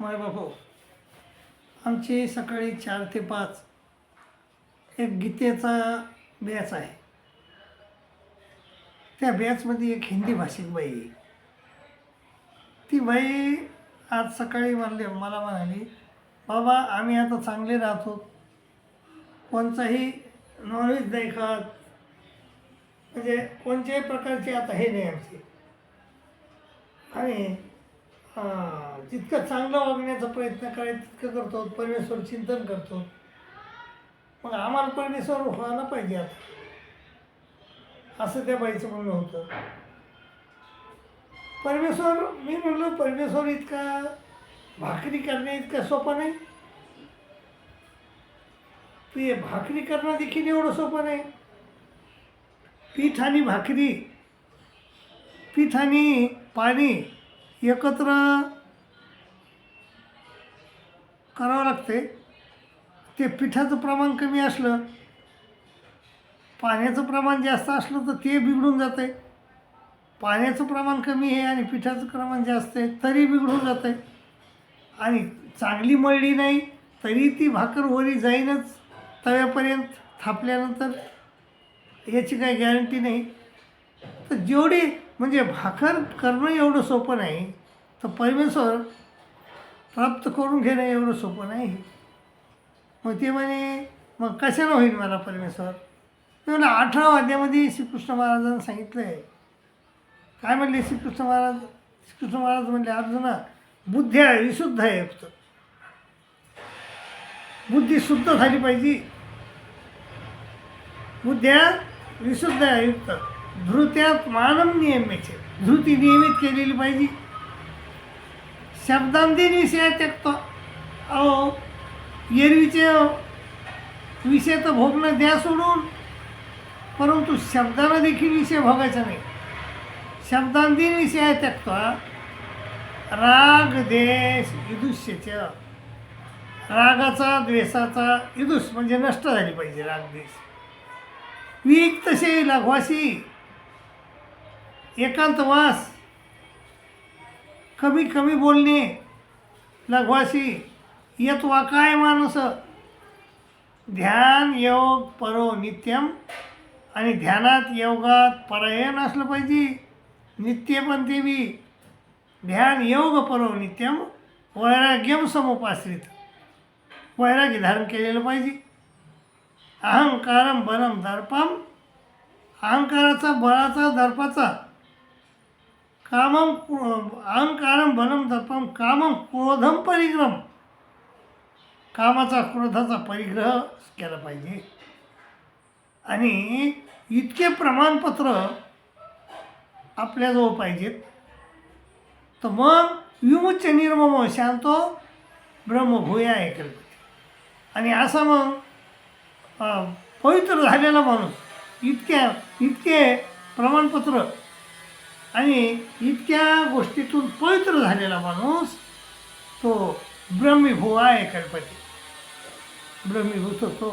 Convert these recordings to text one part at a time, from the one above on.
माय बापू आमची सकाळी चार ते पाच एक गीतेचा बॅच आहे. त्या बॅचमध्ये एक हिंदी भाषिक बाई आहे. ती बाई आज सकाळी म्हणले मला म्हणाली बाबा आम्ही आता चांगले राहतो. कोणताही नॉनव्हेज नाही खात. म्हणजे कोणत्याही प्रकारचे आता हे नाही आमचे. आणि हां जितकं चांगलं वागण्याचा प्रयत्न करायचं तितकं करतो. परमेश्वर चिंतन करतो. मग आम्हाला परमेश्वर व्हायला पाहिजे आता. असं त्या बाईचं म्हणणं होतं. परमेश्वर मी म्हणलो परमेश्वर इतका भाकरी करणे इतका सोपं नाही. ते भाकरी करणं देखील एवढं सोपं नाही. पीठ आणि भाकरी पीठ आणि पाणी एकत्र करावं लागते ते पिठाचं प्रमाण कमी असलं पाण्याचं प्रमाण जास्त असलं तर ते बिघडून जाते पाण्याचं प्रमाण कमी आहे आणि पिठाचं प्रमाण जास्त आहे तरी बिघडून जाते आणि चांगली मळली नाही तरी ती भाकर वरी जाईनच तव्यापर्यंत थापल्यानंतर याची काही गॅरंटी नाही. तर जेवढी म्हणजे भाकर करणं एवढं सोपं नाही. तर परमेश्वर प्राप्त करून घेणं एवढं सोपं नाही. मग ते म्हणे मग कशाला होईल मला परमेश्वर? ते म्हणलं अठरा वाद्यामध्ये श्रीकृष्ण महाराजांनी सांगितलं आहे काय म्हणले श्रीकृष्ण महाराज? श्रीकृष्ण महाराज म्हणले अर्जुना बुद्धी आहे विशुद्ध आहे फक्त. बुद्धी शुद्ध झाली पाहिजे. बुद्ध्या विशुद्ध आहे युक्त. धृत्यात मानम नियमेचे धृती नियमित केलेली पाहिजे. शब्दांतीन विषय त्यक्त अहो एरवीचे विषय तर भोगणं द्या सोडून परंतु शब्दांना देखील विषय भोगायचा नाही. शब्दांतीन विषय त्यक्त राग देश इदुष्यच रागाचा द्वेषाचा इदुस म्हणजे नष्ट झाली पाहिजे राग देश विक तसे लघवाशी एकांतवास कमी कमी बोलणे लघवासी यत वाकाय माणूस ध्यान योग परो नित्यम आणि ध्यानात योगात परायण असलं पाहिजे नित्य पण ते बी। ध्यान योग परो नित्यम वैराग्यम समुपाश्रित। वैराग्य धारण केलेलं पाहिजे। अहंकारम बलम दर्पम। अहंकाराचा बळाचा दर्पाचा। कामम अहंकारम बलम दर्पम कामं क्रोधम परिग्रम कामाचा क्रोधाचा परिग्रह केला पाहिजे. आणि इतके प्रमाणपत्र आपल्याजवळ पाहिजेत. तर मग विमुच्च निर्मम शांतो ब्रह्मभूया आहे आणि असा मग पवित्र झालेला माणूस इतक्या इतके प्रमाणपत्र आणि इतक्या गोष्टीतून पवित्र झालेला माणूस तो ब्रह्मीभू आहे कल्पते ब्रह्मीभूत होतो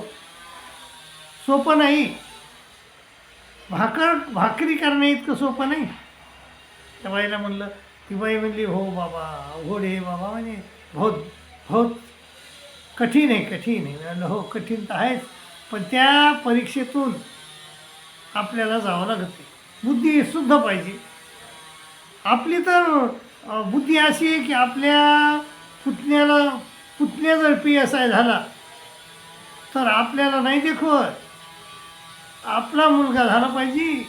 सोपं नाही. भाकर भाकरी करणे इतकं सोपं नाही. त्या बाईला म्हणलं ती बाई म्हणली हो बाबा अवघड आहे बाबा म्हणजे बहुत बहुत कठीण आहे कठीण आहे. म्हणलं हो कठीण तर आहेच पण त्या परीक्षेतून आपल्याला जावं लागत. बुद्धी सुद्धा पाहिजे. आपली तर बुद्धी अशी आहे की आपल्या पुतण्याला पुतण्या जर पी एस आय झाला तर आपल्याला नाही देखवत. आपला मुलगा झाला पाहिजे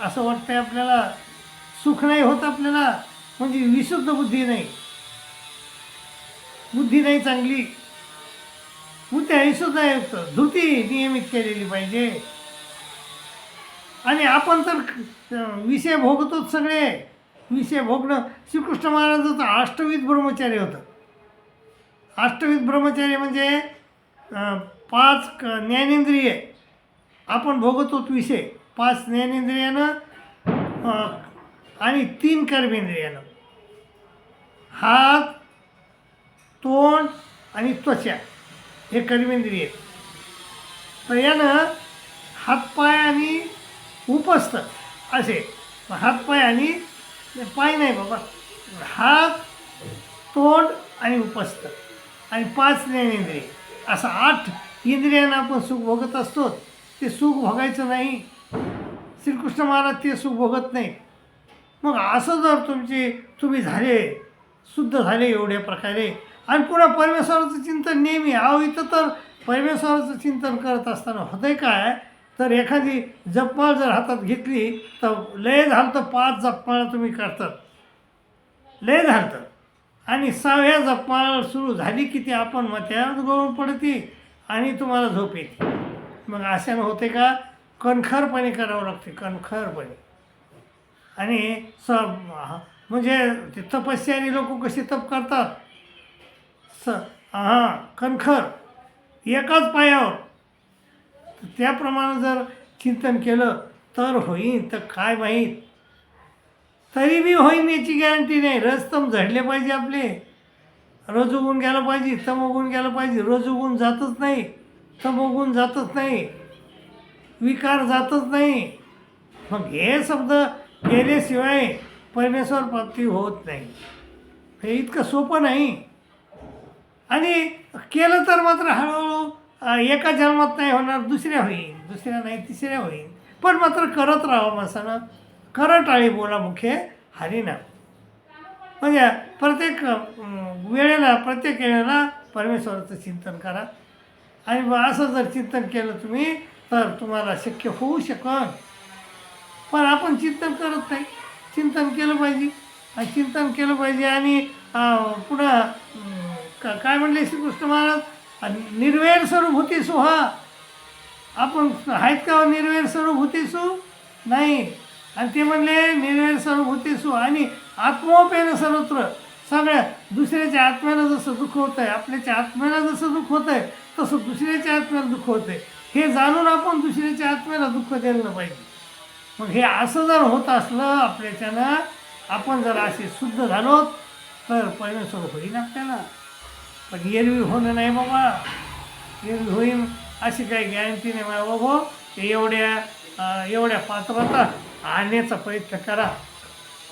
असं वाटतंय आपल्याला. सुख नाही होत आपल्याला म्हणजे विशुद्ध बुद्धी नाही. बुद्धी नाही चांगली. बुद्धी आहे सुद्धा युक्त धृती नियमित केलेली पाहिजे. आणि आपण तर विषय भोगतोच सगळे. विषय भोगणं. श्रीकृष्ण महाराजाचं अष्टविध ब्रह्मचारी होतं. अष्टविध ब्रह्मचारी म्हणजे पाच क- ज्ञानेंद्रिय. आपण भोगतोच विषय. पाच ज्ञानेंद्रियानं आणि तीन कर्मेंद्रियानं. हात तोंड आणि त्वचा हे कर्मेंद्रिय तर यानं हातपाय आणि उपस्थ असे. हातपाय आणि पाय नाही बाबा. हात तोंड आणि उपस्थ. आणि पाच ज्ञानेंद्रिय. असं आठ इंद्रियांना आपण सुख भोगत असतो ते सुख भोगायचं नाही. श्रीकृष्ण महाराज ते सुख भोगत नाही मग असं जर तुमचे तुम्ही झाले शुद्ध झाले एवढ्या प्रकारे आणि पुन्हा परमेश्वराचं चिंतन नेहमी आहो इथं तर परमेश्वराचं चिंतन करत असताना होतंय काय? तर एखादी जपमाळ जर हातात घेतली तर लय झालं तर पाच जपमाळा तुम्ही करतात. लय झालं आणि सहाव्या जपमाळ सुरू झाली की ती आपण मग त्यावर गळून पडते आणि तुम्हाला झोप येते. मग अशानं होते का? कणखरपणे करावं लागते कणखरपणे. आणि स म्हणजे ते तपस्याने लोक कसे तप करतात? स हां कणखर. एकाच पायावर. त्याप्रमाणे जर चिंतन केलं तर होईन तर काय माहीत? तरी बी होईन याची गॅरंटी नाही. रस्तम झडले पाहिजे आपले. रोज उगून गेलं पाहिजे तम उगून गेलं पाहिजे. रोज उगून जातच नाही तम उगून जातच नाही विकार जातच नाही. मग हे शब्द केल्याशिवाय परमेश्वर प्राप्ती होत नाही. हे इतकं सोपं नाही. आणि केलं तर मात्र हळूहळू एका जन्मात नाही होणार दुसऱ्या होईल दुसऱ्या नाही तिसऱ्या होईल पण मात्र करत राहावं माणसानं. करत टाळी बोला मुख्य हरिना म्हणजे प्रत्येक वेळेला प्रत्येक वेळेला परमेश्वराचं चिंतन करा. आणि मग असं जर चिंतन केलं तुम्ही तर तुम्हाला शक्य होऊ शकन पण आपण चिंतन करत नाही. चिंतन केलं पाहिजे. आणि चिंतन केलं पाहिजे आणि पुन्हा का- काय म्हणले श्रीकृष्ण महाराज? आणि निर्वैर सु सुहा आपण आहेत का निर्वेर स्वरूप सु नाही. आणि ते म्हणले निर्वेर स्वरूप होती सु आणि आत्मोपेन सर्वत्र. सगळ्या दुसऱ्याच्या आत्म्याला जसं दुःख होतं आहे आपल्याच्या आत्म्याला जसं दुःख होतं आहे तसं दुसऱ्याच्या आत्म्याला दुःख होतं आहे हे जाणून आपण दुसऱ्याच्या आत्म्याला दुःख द्यायला पाहिजे. मग हे असं जर होत असलं आपल्याच्यानं आपण जर असे शुद्ध झालो तर परमेश्वर होईल आपल्याला. पण एरवी होणं नाही बाबा. एरवी होईल अशी काही गॅरंटी नाही मला बाबा हो, ते एवढ्या एवढ्या पात्रता आणण्याचा प्रयत्न करा.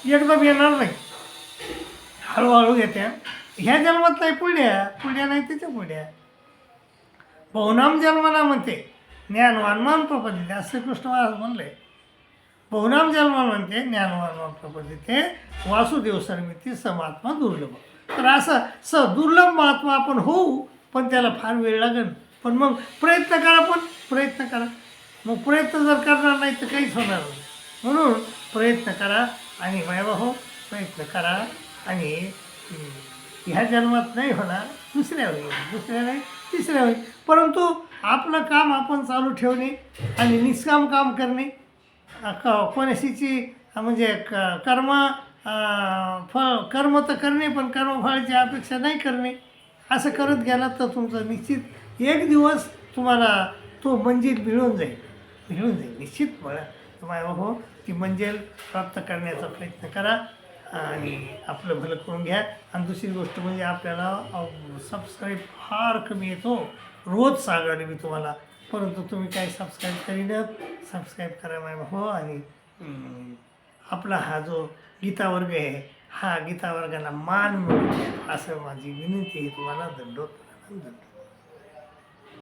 एकदम येणार नाही. हळूहळू येत्या. ह्या जन्मात नाही पुढ्या. पुढ्या नाही त्याच्या पुढ्या. बहुनाम जन्माला म्हणते ज्ञानवान मान प्रपदिते असं कृष्ण महाराज म्हणले बहुनाम जन्मा म्हणते ज्ञानवान मान प्रपदिते वासुदेव सर्मिती समात्मा दुर्लभ. तर असं स दुर्लभ महात्मा आपण होऊ पण त्याला फार वेळ लागेल. पण मग प्रयत्न करा पण प्रयत्न करा. मग प्रयत्न जर करणार नाही तर काहीच होणार नाही. म्हणून प्रयत्न करा आणि मायबा हो प्रयत्न करा आणि ह्या जन्मात नाही होणार दुसऱ्या होईल. दुसऱ्या नाही तिसऱ्या होईल परंतु आपलं काम आपण चालू ठेवणे आणि निष्काम काम करणे क कोणाशीची म्हणजे क कर्म फळ कर्म तर करणे पण कर्मफळाची अपेक्षा नाही करणे. असं करत गेलात तर तुमचं निश्चित एक दिवस तुम्हाला तो मंजिल मिळून जाईल. मिळून जाईल. निश्चित मला तुम्हाला हो ती मंजिल प्राप्त करण्याचा प्रयत्न करा आणि आपलं भलं करून घ्या. आणि दुसरी गोष्ट म्हणजे आपल्याला सबस्क्राईब फार कमी येतो. रोज सांगायला मी तुम्हाला. परंतु तुम्ही काही सबस्क्राईब करीनच. सबस्क्राईब करा मॅम हो आणि आपला हा जो गीतावर्ग आहे हा गीतावर्गाला मान मिळून द्या. असं माझी विनंती आहे तुम्हाला दंडोत दंडोत